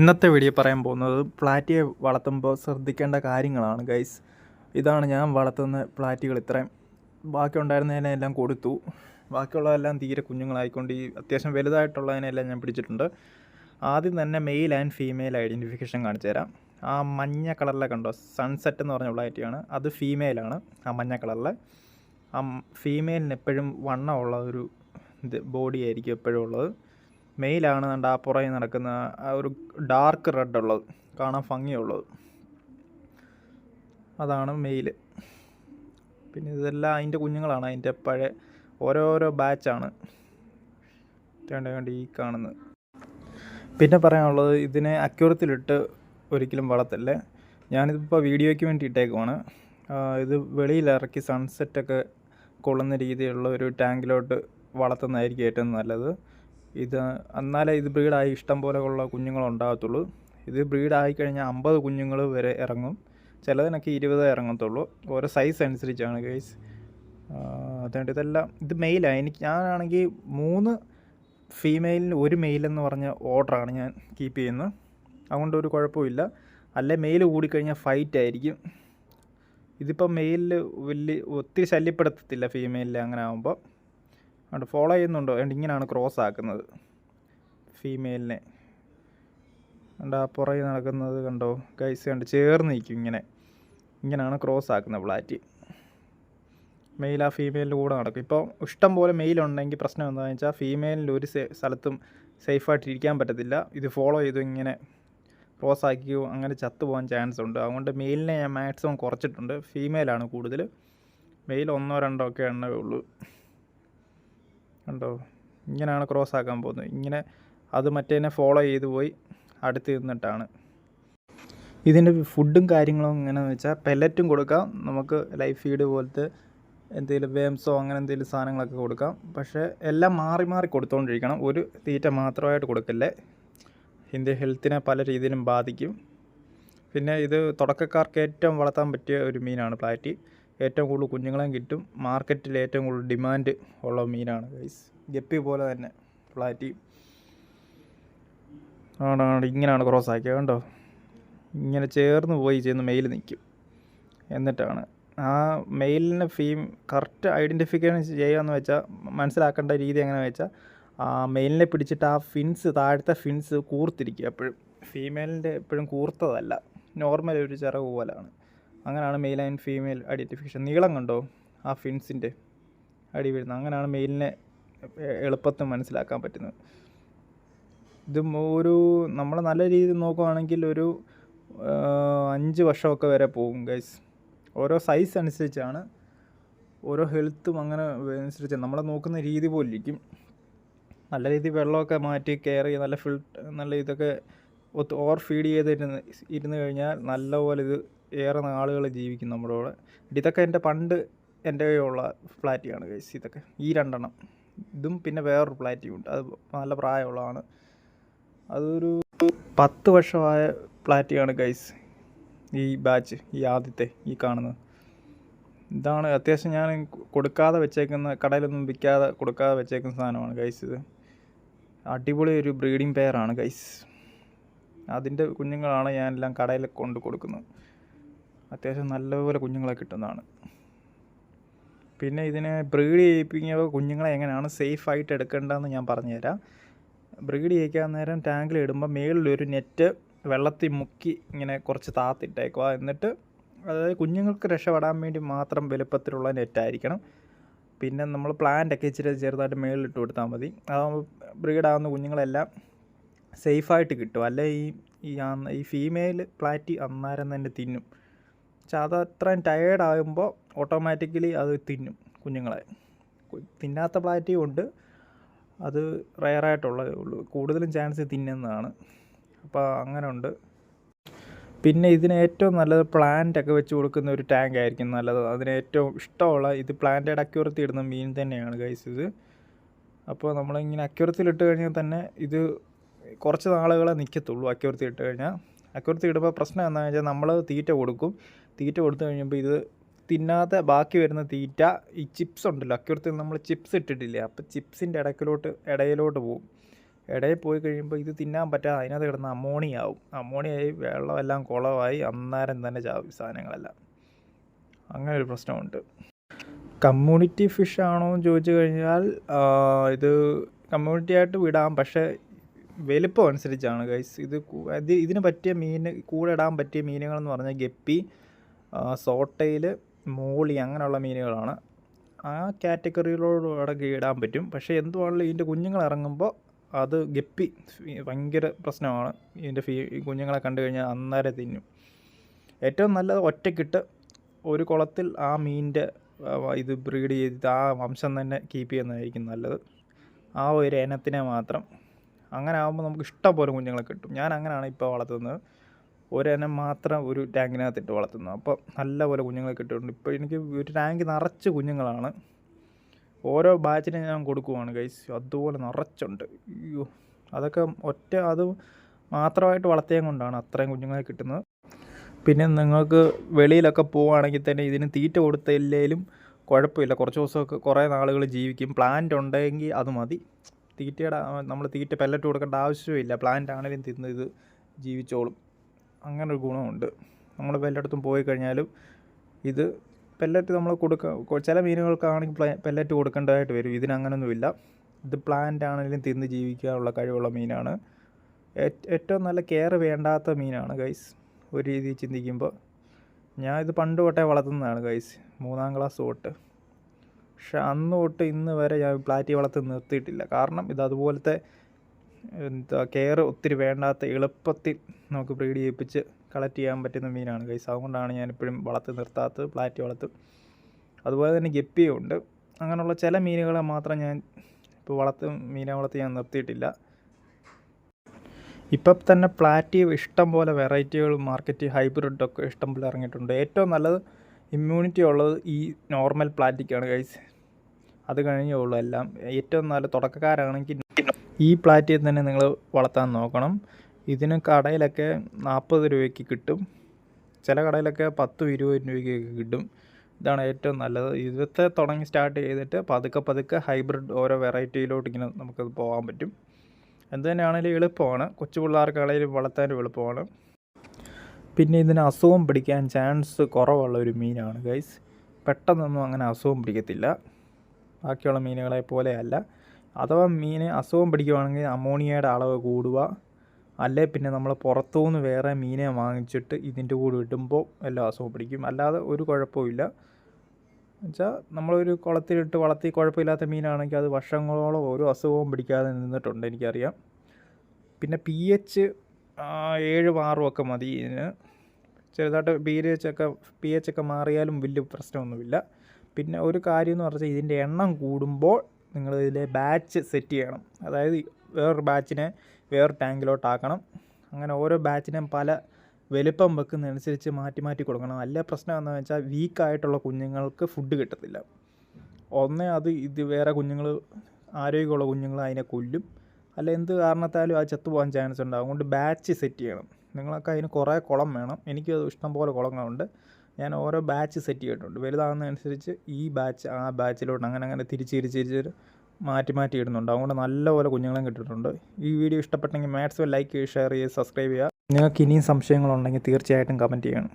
ഇന്നത്തെ വീഡിയോ പറയാൻ പോകുന്നത് പ്ലാറ്റിയെ വളർത്തുമ്പോൾ ശ്രദ്ധിക്കേണ്ട കാര്യങ്ങളാണ് ഗൈസ് ഇതാണ് ഞാൻ വളർത്തുന്ന പ്ലാറ്റികൾ ഇത്രയും. ബാക്കി ഉണ്ടായിരുന്നതിനെല്ലാം കൊടുത്തു. ബാക്കിയുള്ളതെല്ലാം തീരെ കുഞ്ഞുങ്ങളായിക്കൊണ്ട് ഈ അത്യാവശ്യം വലുതായിട്ടുള്ളതിനെല്ലാം ഞാൻ പിടിച്ചിട്ടുണ്ട്. ആദ്യം തന്നെ മെയിൽ ആൻഡ് ഫീമെയിൽ ഐഡന്റിഫിക്കേഷൻ കാണിച്ചു തരാം. ആ മഞ്ഞ കളറിലെ കണ്ടോ? സൺസെറ്റ് എന്ന് പറഞ്ഞ പ്ലാറ്റിയാണ് അത് ഫീമെയിലാണ് ആ മഞ്ഞ കളറിലെ. ആ ഫീമെയിലിന് എപ്പോഴും വണ്ണമുള്ള ഒരു ബോഡി ആയിരിക്കും എപ്പോഴും ഉള്ളത്. മെയിലാണ് കണ്ട ആ പുറകിൽ നടക്കുന്ന ആ ഒരു ഡാർക്ക് റെഡ് ഉള്ളത് കാണാൻ ഭംഗിയുള്ളത്. അതാണ് മെയിൽ പിന്നെ ഇതെല്ലാം അതിന്റെ കുഞ്ഞുങ്ങളാണ്. അതിന്റെ പഴയ ഓരോരോ ബാച്ചാണ്. വേണ്ട വേണ്ട ഈ കാണുന്നത്. പിന്നെ പറയാനുള്ളത് ഇതിനെ അക്യൂറത്തിലിട്ട് ഒരിക്കലും വളർത്തല്ലേ? ഞാനിതിപ്പോൾ വീഡിയോയ്ക്ക് വേണ്ടി ഇട്ടേക്കുവാണ് ഇത് ഇത് വെളിയിലിറക്കി സൺസെറ്റൊക്കെ കൊള്ളുന്ന രീതിയിലുള്ള ഒരു ടാങ്കിലോട്ട് വളർത്തുന്നതായിരിക്കും ഏറ്റവും നല്ലത്. ഇത് എന്നാലേ ഇത് ബ്രീഡായി ഇഷ്ടം പോലെ ഉള്ള കുഞ്ഞുങ്ങളുണ്ടാകത്തുള്ളൂ ഇത് ബ്രീഡായി കഴിഞ്ഞാൽ അമ്പത് കുഞ്ഞുങ്ങൾ വരെ ഇറങ്ങും. ചിലതിനൊക്കെ ഇരുപത് ഇറങ്ങത്തുള്ളൂ. ഓരോ സൈസ് അനുസരിച്ചാണ് ഗൈസ്. അതുകൊണ്ട് ഇതെല്ലാം ഇത് മെയിലാണ് എനിക്ക് ഞാനാണെങ്കിൽ മൂന്ന് ഫീമെയിലിന് ഒരു മെയിലെന്ന് പറഞ്ഞ ഓർഡറാണ് ഞാൻ കീപ്പ് ചെയ്യുന്നത്. അതുകൊണ്ട് ഒരു കുഴപ്പമില്ല അല്ലെ മെയിൽ കൂടിക്കഴിഞ്ഞാൽ ഫൈറ്റ് ആയിരിക്കും ഇതിപ്പോൾ മെയിലിൽ വലിയ ഒത്തിരി ശല്യപ്പെടുത്തത്തില്ല ഫീമെയിലിൽ അങ്ങനെ ആകുമ്പോൾ അതുകൊണ്ട് ഫോളോ ചെയ്യുന്നുണ്ടോ. അതുകൊണ്ട് ഇങ്ങനെയാണ് ക്രോസ് ആക്കുന്നത്. ഫീമെയിലിനെ അതുകൊണ്ട് ആ പുറകെ നടക്കുന്നത് കണ്ടോ? ഗൈസ് കണ്ട് ചേർന്ന് നിൽക്കും ഇങ്ങനെ. ഇങ്ങനെയാണ് ക്രോസ് ആക്കുന്നത് പ്ലാറ്റ് മെയിൽ ആ ഫീമെയിലിന്റെ കൂടെ നടക്കും. ഇപ്പോൾ ഇഷ്ടം പോലെ മെയിൽ ഉണ്ടെങ്കിൽ പ്രശ്നം എന്താണെന്ന് വെച്ചാൽ ഫീമെയിലിൽ ഒരു സ്ഥലത്തും സേഫായിട്ട് ഇരിക്കാൻ പറ്റത്തില്ല. ഇത് ഫോളോ ചെയ്തു ഇങ്ങനെ ക്രോസ് ആക്കിയോ അങ്ങനെ ചത്തുപോകാൻ ചാൻസ് ഉണ്ട്. അതുകൊണ്ട് മെയിലിനെ ഞാൻ മാക്സിമം കുറച്ചിട്ടുണ്ട്. ഫീമെയിലാണ് കൂടുതൽ. മെയിൽ ഒന്നോ രണ്ടോ ഒക്കെ എണ്ണവേ ഉള്ളൂ. കണ്ടോ? ഇങ്ങനെയാണ് ക്രോസ് ആക്കാൻ പോകുന്നത്. ഇങ്ങനെ അത് മറ്റേനെ ഫോളോ ചെയ്തു പോയി അടുത്ത് നിന്നിട്ടാണ്. ഇതിന്റെ ഫുഡും കാര്യങ്ങളും എങ്ങനെയാണെന്ന് വെച്ചാൽ പെല്ലറ്റും കൊടുക്കാം. നമുക്ക് ലൈഫ് ഫീഡ് പോലത്തെ എന്തെങ്കിലും വേംസോ അങ്ങനെ എന്തെങ്കിലും സാധനങ്ങളൊക്കെ കൊടുക്കാം. പക്ഷേ എല്ലാം മാറി മാറി കൊടുത്തുകൊണ്ടിരിക്കണം ഒരു തീറ്റ മാത്രമായിട്ട് കൊടുക്കല്ലേ? ഇതിന്റെ ഹെൽത്തിനെ പല രീതിയിലും ബാധിക്കും. പിന്നെ ഇത് തുടക്കക്കാർക്ക് ഏറ്റവും വളർത്താൻ പറ്റിയ ഒരു മീനാണ് പ്ലാറ്റി. ഏറ്റവും കൂടുതൽ കുഞ്ഞുങ്ങളെയും കിട്ടും. മാർക്കറ്റിൽ ഏറ്റവും കൂടുതൽ ഡിമാൻഡ് ഉള്ള മീനാണ് ഗൈസ്. ഗപ്പി പോലെ തന്നെ ഫ്ലാറ്റി. ആണാണ് ഇങ്ങനെയാണ് ക്രോസ് ആക്കിയത് കണ്ടോ? ഇങ്ങനെ ചേർന്ന് പോയി ചെന്ന് മെയിൽ നിൽക്കും. എന്നിട്ടാണ്. ആ മെയിലിനെ ഫീം കറക്റ്റ് ഐഡന്റിഫിക്കേഷൻ ചെയ്യാമെന്ന് വെച്ചാൽ മനസ്സിലാക്കേണ്ട രീതി എങ്ങനെ വെച്ചാൽ ആ മെയിലിനെ പിടിച്ചിട്ട് ആ ഫിൻസ് താഴത്തെ ഫിൻസ് കൂർത്തിരിക്കുക എപ്പോഴും. ഫീമെയിലിന്റെ എപ്പോഴും കൂർത്തതല്ല. നോർമൽ ഒരു ചിറക് പോലാണ്. അങ്ങനെയാണ് മെയിൽ ആൻഡ് ഫീമെയിൽ ഐഡന്റിഫിക്കേഷൻ നീളം കണ്ടോ? ആ ഫിൻസിന്റെ അടി വരുന്നത് അങ്ങനെയാണ് മെയിലിനെ എളുപ്പത്തിൽ മനസ്സിലാക്കാൻ പറ്റുന്നത്. ഇത് ഒരു നമ്മൾ നല്ല രീതിയിൽ നോക്കുകയാണെങ്കിൽ ഒരു അഞ്ച് വർഷമൊക്കെ വരെ പോകും ഗൈസ് ഓരോ സൈസ് അനുസരിച്ചാണ് ഓരോ ഹെൽത്തും അങ്ങനെ അനുസരിച്ച്. നമ്മളെ നോക്കുന്ന രീതി പോലെ ഇരിക്കും നല്ല രീതിയിൽ വെള്ളമൊക്കെ മാറ്റി കെയർ ചെയ്ത് നല്ല ഫിൽ നല്ല ഇതൊക്കെ ഒത്ത് ഓവർ ഫീഡ് ചെയ്തിരുന്ന് ഇരുന്ന് കഴിഞ്ഞാൽ നല്ലപോലെ ഇത് ഏറെ നാളുകൾ ജീവിക്കും നമ്മുടെ കൂടെ ഇതൊക്കെ എന്റെ പണ്ട് എന്റെ കയ്യിലുള്ള ഫ്ലാറ്റിയാണ് ഗൈസ് ഇതൊക്കെ ഈ രണ്ടെണ്ണം. ഇതും പിന്നെ വേറൊരു പ്ലാറ്റിയും ഉണ്ട്. അത് നല്ല പ്രായമുള്ളതാണ്. അതൊരു പത്ത് വർഷമായ ഫ്ലാറ്റിയാണ് ഗൈസ് ഈ ബാച്ച് ഈ ആദ്യത്തെ ഈ കാണുന്നത്. ഇതാണ് അത്യാവശ്യം ഞാൻ കൊടുക്കാതെ വെച്ചേക്കുന്ന കടയിലൊന്നും വിൽക്കാതെ കൊടുക്കാതെ വെച്ചേക്കുന്ന സാധനമാണ് ഗൈസ് ഇത്. അടിപൊളി ഒരു ബ്രീഡിംഗ് പെയറാണ് ഗൈസ് അതിന്റെ കുഞ്ഞുങ്ങളാണ് ഞാനെല്ലാം കടയിൽ കൊണ്ട് കൊടുക്കുന്നത്. അത്യാവശ്യം നല്ലപോലെ കുഞ്ഞുങ്ങളെ കിട്ടുന്നതാണ്. പിന്നെ ഇതിനെ ബ്രീഡ് ചെയ്യിപ്പിക്കുമ്പോൾ കുഞ്ഞുങ്ങളെ എങ്ങനെയാണ് സേഫായിട്ട് എടുക്കേണ്ടതെന്ന് ഞാൻ പറഞ്ഞുതരാം. ബ്രീഡ് ചെയ്യിക്കാൻ നേരം ടാങ്കിൽ ഇടുമ്പോൾ മേളിലൊരു നെറ്റ് വെള്ളത്തിൽ മുക്കി ഇങ്ങനെ കുറച്ച് താത്തിട്ടേക്കുക. എന്നിട്ട് അതായത് കുഞ്ഞുങ്ങൾക്ക് രക്ഷപ്പെടാൻ വേണ്ടി മാത്രം വലുപ്പത്തിലുള്ള നെറ്റായിരിക്കണം. പിന്നെ നമ്മൾ പ്ലാന്റൊക്കെ ഇച്ചിരി ചെറുതായിട്ട് മേളിലിട്ട് കൊടുത്താൽ മതി. അതാകുമ്പോൾ ബ്രീഡാകുന്ന കുഞ്ഞുങ്ങളെല്ലാം സേഫായിട്ട് കിട്ടും. അല്ലെ ഈ ഈ ഫീമെയിൽ പ്ലാറ്റി അന്നേരം തന്നെ തിന്നും. പക്ഷെ അത് അത്രയും ടയേർഡ് ആകുമ്പോൾ ഓട്ടോമാറ്റിക്കലി അത് തിന്നും കുഞ്ഞുങ്ങളെ. തിന്നാത്ത പ്ലാറ്റിയും ഉണ്ട്. അത് റയറായിട്ടുള്ളതേ ഉള്ളൂ. കൂടുതലും ചാൻസ് തിന്നുന്നതാണ്. അപ്പോൾ അങ്ങനെ ഉണ്ട്. പിന്നെ ഇതിന് ഏറ്റവും നല്ലത് പ്ലാന്റ് ഒക്കെ വെച്ച് കൊടുക്കുന്ന ഒരു ടാങ്ക് ആയിരിക്കും നല്ലത്. അതിന് ഏറ്റവും ഇഷ്ടമുള്ള ഇത് പ്ലാന്റഡ് അക്യൂറത്തി ഇടുന്ന മീൻ തന്നെയാണ് ഗൈസ് ഇത്. അപ്പോൾ നമ്മളിങ്ങനെ അക്യൂറത്തിൽ ഇട്ട് കഴിഞ്ഞാൽ തന്നെ ഇത് കുറച്ച് നാളുകളെ നിൽക്കത്തുള്ളൂ അക്യൂറത്തി ഇട്ട് കഴിഞ്ഞാൽ. അക്യൂറത്തി ഇടുമ്പോൾ പ്രശ്നം എന്താണെന്ന് വെച്ചാൽ നമ്മൾ തീറ്റ കൊടുക്കും. തീറ്റ കൊടുത്തു കഴിഞ്ഞപ്പോൾ ഇത് തിന്നാത്ത ബാക്കി വരുന്ന തീറ്റ ഈ ചിപ്സ് ഉണ്ടല്ലോ അക്കുറത്ത് നമ്മൾ ചിപ്സ് ഇട്ടിട്ടില്ലേ അപ്പോൾ ചിപ്സിന്റെ ഇടയ്ക്കിലോട്ട് ഇടയിലോട്ട് പോകും ഇടയിൽ പോയി കഴിയുമ്പോൾ ഇത് തിന്നാൻ പറ്റാതെ അതിനകത്ത് കിടന്ന് അമോണിയ ആവും. അമോണിയായി വെള്ളമെല്ലാം കുളമായി അന്നേരം തന്നെ ചാവും സാധനങ്ങളെല്ലാം. അങ്ങനെ ഒരു പ്രശ്നമുണ്ട്. കമ്മ്യൂണിറ്റി ഫിഷ് ആണോ എന്ന് ചോദിച്ചു കഴിഞ്ഞാൽ ഇത് കമ്മ്യൂണിറ്റി ആയിട്ട് വിടാം പക്ഷേ വലുപ്പം അനുസരിച്ചാണ് ഗൈസ് ഇത് ഇതിന് പറ്റിയ മീൻ കൂടെ ഇടാൻ പറ്റിയ മീനുകളെന്ന് പറഞ്ഞാൽ ഗപ്പി സോട്ടയിൽ മോളി അങ്ങനെയുള്ള മീനുകളാണ്. ആ കാറ്റഗറിയിലോട് ഇടാൻ പറ്റും. പക്ഷേ എന്തുവാണെങ്കിലും ഇതിന്റെ കുഞ്ഞുങ്ങൾ ഇറങ്ങുമ്പോൾ അത് ഗപ്പി ഭയങ്കര പ്രശ്നമാണ്. ഇതിന്റെ ഫീ കുഞ്ഞുങ്ങളെ കണ്ടു കഴിഞ്ഞാൽ അന്നേരം തിന്നും. ഏറ്റവും നല്ലത് ഒറ്റക്കിട്ട് ഒരു കുളത്തിൽ ആ മീനിന്റെ ഇത് ബ്രീഡ് ചെയ്തിട്ട് ആ വംശം തന്നെ കീപ്പ് ചെയ്യുന്നതായിരിക്കും നല്ലത്. ആ ഒരു ഇനത്തിനെ മാത്രം. അങ്ങനെ ആകുമ്പോൾ നമുക്ക് ഇഷ്ടം പോലെ കുഞ്ഞുങ്ങളെ കിട്ടും. ഞാൻ അങ്ങനെയാണ് ഇപ്പോൾ വളർത്തുന്നത്. ഒരെണ്ണം മാത്രം ഒരു ടാങ്കിനകത്തിട്ട് വളർത്തുന്നു. അപ്പോൾ നല്ല പോലെ കുഞ്ഞുങ്ങളെ കിട്ടുന്നുണ്ട് ഇപ്പോൾ എനിക്ക് ഒരു ടാങ്ക് നിറച്ച് കുഞ്ഞുങ്ങളാണ്. ഓരോ ബാച്ചിനും ഞാൻ കൊടുക്കുവാണ് ഗൈസ് അതുപോലെ നിറച്ചുണ്ട്. അയ്യോ. അതൊക്കെ ഒറ്റ അത് മാത്രമായിട്ട് വളർത്തിയത് കൊണ്ടാണ് അത്രയും കുഞ്ഞുങ്ങളെ കിട്ടുന്നത്. പിന്നെ നിങ്ങൾക്ക് വെളിയിലൊക്കെ പോവുകയാണെങ്കിൽ തന്നെ ഇതിന് തീറ്റ കൊടുത്തില്ലേലും കുഴപ്പമില്ല. കുറച്ച് ദിവസമൊക്കെ കുറേ നാളുകൾ ജീവിക്കും. പ്ലാന്റ് ഉണ്ടെങ്കിൽ അത് മതി. തീറ്റയുടെ നമ്മൾ തീറ്റ പെല്ലറ്റ് കൊടുക്കേണ്ട ആവശ്യമില്ല. പ്ലാന്റ് ആണെങ്കിലും തിന്ന് ഇത് ജീവിച്ചോളും. അങ്ങനെ ഒരു ഗുണമുണ്ട്. നമ്മൾ വല്ലയിടത്തും പോയി കഴിഞ്ഞാലും ഇത് പെല്ലറ്റ് നമ്മൾ കൊടുക്കുക ചില മീനുകൾക്കാണെങ്കിൽ പെല്ലറ്റ് കൊടുക്കേണ്ടതായിട്ട് വരും. ഇതിനങ്ങനൊന്നുമില്ല ഇത് പ്ലാന്റ് ആണെങ്കിലും തിന്ന് ജീവിക്കാനുള്ള കഴിവുള്ള മീനാണ്. ഏറ്റവും നല്ല കെയർ വേണ്ടാത്ത മീനാണ് ഗൈസ് ഒരു രീതിയിൽ ചിന്തിക്കുമ്പോൾ ഞാൻ ഇത് പണ്ട് തൊട്ടേ വളർത്തുന്നതാണ് ഗൈസ് മൂന്നാം ക്ലാസ് തൊട്ട്. പക്ഷെ അന്ന് തൊട്ട് ഇന്ന് വരെ ഞാൻ പ്ലാറ്റി വളർത്തി നിർത്തിയിട്ടില്ല. കാരണം ഇത് അതുപോലത്തെ എന്താ കെയർ ഒത്തിരി വേണ്ടാത്ത എളുപ്പത്തിൽ നമുക്ക് ബ്രീഡ് ചെയ്യിപ്പിച്ച് കളക്ട് ചെയ്യാൻ പറ്റുന്ന മീനാണ്. ഗൈസ് അതുകൊണ്ടാണ് ഞാൻ ഇപ്പോഴും വളർത്തി നിർത്താത്തത് ഫ്ലാറ്റ് വളർത്തും. അതുപോലെ തന്നെ ഗപ്പിയും ഉണ്ട്. അങ്ങനെയുള്ള ചില മീനുകളെ മാത്രം ഞാൻ ഇപ്പോൾ വളർത്ത് മീനെ വളർത്തി ഞാൻ നിർത്തിയിട്ടില്ല. ഇപ്പം തന്നെ പ്ലാറ്റി ഇഷ്ടം പോലെ വെറൈറ്റികൾ മാർക്കറ്റ് ഹൈബ്രിഡൊക്കെ ഇഷ്ടം പോലെ ഇറങ്ങിയിട്ടുണ്ട്. ഏറ്റവും നല്ലത് ഇമ്മ്യൂണിറ്റി ഉള്ളത് ഈ നോർമൽ പ്ലാറ്റിക്കാണ് ഗൈസ് അത് കഴിഞ്ഞേ ഉള്ളൂ എല്ലാം. ഏറ്റവും നല്ല തുടക്കക്കാരാണെങ്കിൽ ഈ പ്ലാറ്റിൽ തന്നെ നിങ്ങൾ വളർത്താൻ നോക്കണം. ഇതിന് കടയിലൊക്കെ നാൽപ്പത് രൂപയ്ക്ക് കിട്ടും. ചില കടയിലൊക്കെ പത്തും ഇരുപത് രൂപയ്ക്കൊക്കെ കിട്ടും. ഇതാണ് ഏറ്റവും നല്ലത്. ഇവിടുത്തെ തുടങ്ങി സ്റ്റാർട്ട് ചെയ്തിട്ട് പതുക്കെ പതുക്കെ ഹൈബ്രിഡ് ഓരോ വെറൈറ്റിയിലോട്ട് ഇങ്ങനെ നമുക്കത് പോകാൻ പറ്റും. എന്ത് തന്നെയാണെങ്കിലും എളുപ്പമാണ്. കൊച്ചു പിള്ളേർക്കാണെങ്കിലും വളർത്താനും എളുപ്പമാണ്. പിന്നെ ഇതിന് അസുഖം പിടിക്കാൻ ചാൻസ് കുറവുള്ള ഒരു മീനാണ് ഗൈസ് പെട്ടെന്നൊന്നും അങ്ങനെ അസുഖം പിടിക്കത്തില്ല. ബാക്കിയുള്ള മീനുകളെ പോലെയല്ല അഥവാ മീന് അസുഖം പിടിക്കുവാണെങ്കിൽ അമോണിയയുടെ അളവ് കൂടുക. അല്ലേ പിന്നെ നമ്മൾ പുറത്തുനിന്ന് വേറെ മീനെ വാങ്ങിച്ചിട്ട് ഇതിന്റെ കൂടെ ഇടുമ്പോൾ എല്ലാം അസുഖം പിടിക്കും. അല്ലാതെ ഒരു കുഴപ്പമില്ല എന്നുവെച്ചാൽ നമ്മളൊരു കുളത്തിലിട്ട് വളർത്തി കുഴപ്പമില്ലാത്ത മീനാണെങ്കിൽ അത് വർഷങ്ങളോളം ഒരു അസുഖവും പിടിക്കാതെ നിന്നിട്ടുണ്ട് എനിക്കറിയാം. പിന്നെ പി എച്ച് ഏഴും ആറും ഒക്കെ മതി ഇതിന്. ചെറുതായിട്ട് പി എച്ച് ഒക്കെ പി എച്ച് ഒക്കെ മാറിയാലും വലിയ പ്രശ്നമൊന്നുമില്ല. പിന്നെ ഒരു കാര്യം എന്ന് പറഞ്ഞാൽ ഇതിന്റെ എണ്ണം കൂടുമ്പോൾ നിങ്ങൾ ഇതിലെ ബാച്ച് സെറ്റ് ചെയ്യണം. അതായത് വേറൊരു ബാച്ചിനെ വേറെ ടാങ്കിലോട്ടാക്കണം. അങ്ങനെ ഓരോ ബാച്ചിനെയും പല വലിപ്പം വെക്കുന്നതനുസരിച്ച് മാറ്റി മാറ്റി കൊടുക്കണം. അല്ല പ്രശ്നം എന്താണെന്ന് വെച്ചാൽ വീക്കായിട്ടുള്ള കുഞ്ഞുങ്ങൾക്ക് ഫുഡ് കിട്ടത്തില്ല. ഒന്നേ അത് ഇത് വേറെ കുഞ്ഞുങ്ങൾ ആരോഗ്യമുള്ള കുഞ്ഞുങ്ങൾ അതിനെ കൊല്ലും. അല്ല എന്ത് കാരണത്താലും അത് ചത്തുപോകാൻ ചാൻസ് ഉണ്ട്. അതുകൊണ്ട് ബാച്ച് സെറ്റ് ചെയ്യണം. നിങ്ങൾക്ക് അതിന് കുറേ കുളം വേണം. എനിക്കും അത് ഇഷ്ടംപോലെ കുളങ്ങളുണ്ട്. ഞാൻ ഓരോ ബാച്ച് സെറ്റ് ചെയ്തിട്ടുണ്ട്. വലുതാകുന്നതനുസരിച്ച് ഈ ബാച്ച് ആ ബാച്ചിലോട്ട് അങ്ങനെ അങ്ങനെ തിരിച്ച് തിരിച്ച് തിരിച്ച് മാറ്റി മാറ്റി ഇടുന്നുണ്ട്. അതുകൊണ്ട് നല്ലപോലെ കുഞ്ഞുങ്ങളും കിട്ടിയിട്ടുണ്ട്. ഈ വീഡിയോ ഇഷ്ടപ്പെട്ടെങ്കിൽ മാക്സിമം ലൈക്ക് ചെയ്യുക ഷെയർ ചെയ്യുക സബ്സ്ക്രൈബ് ചെയ്യുക. നിങ്ങൾക്ക് ഇനിയും സംശയങ്ങളുണ്ടെങ്കിൽ തീർച്ചയായിട്ടും കമന്റ് ചെയ്യണം.